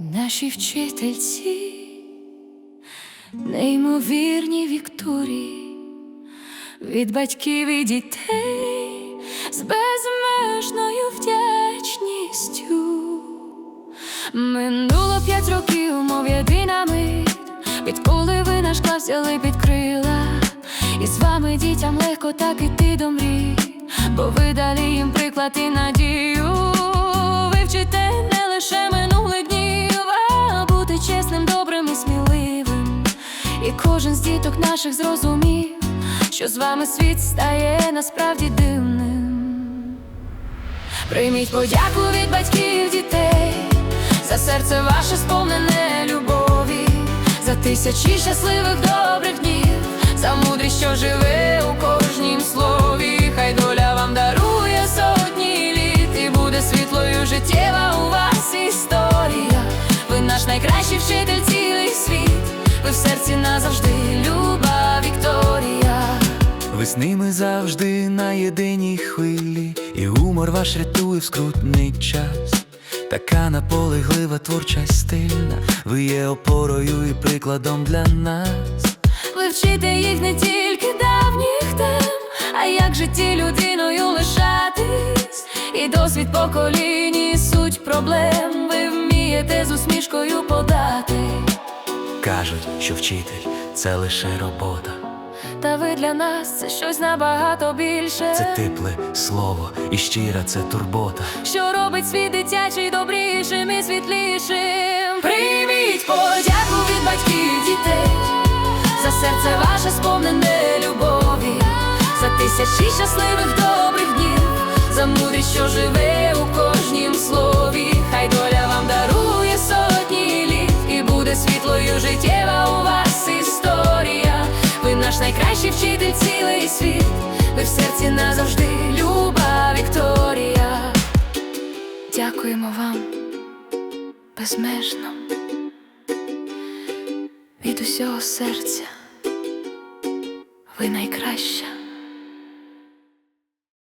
Наші вчительці, неймовірні Вікторії, від батьків і дітей з безмежною вдячністю. Минуло п'ять років, мов єдина мить, відколи ви наш клас взяли під крила, і з вами дітям легко так іти до мрій, бо ви дали їм приклад і надію. І кожен з діток наших зрозумів, що з вами світ стає насправді дивним. Прийміть подяку від батьків дітей, за серце ваше сповнене любові, за тисячі щасливих добрих в серці назавжди люба Вікторія. Ви з ними завжди на єдиній хвилі, і гумор ваш рятує в скрутний час. Така наполеглива творча стильна, ви є опорою і прикладом для нас. Ви вчите їх не тільки давніх тем, а як житті людиною лишатись, і досвід поколінь і суть проблем ви вмієте з усмішкою. Кажуть, що вчитель це лише робота, Та ви для нас це щось набагато більше, це тепле слово і щира це турбота. що робить світ дитячий добрішим і світлішим. Прийміть подяку від батьків дітей, за серце ваше сповнене любові, за тисячі щасливих добрих днів, за мудрість, що живе у кожнім світлою життєва у вас історія. Ви наш найкращий вчитель цілий світ. Ви в серці назавжди люба Вікторія. Дякуємо вам безмежно від усього серця. Ви найкраща.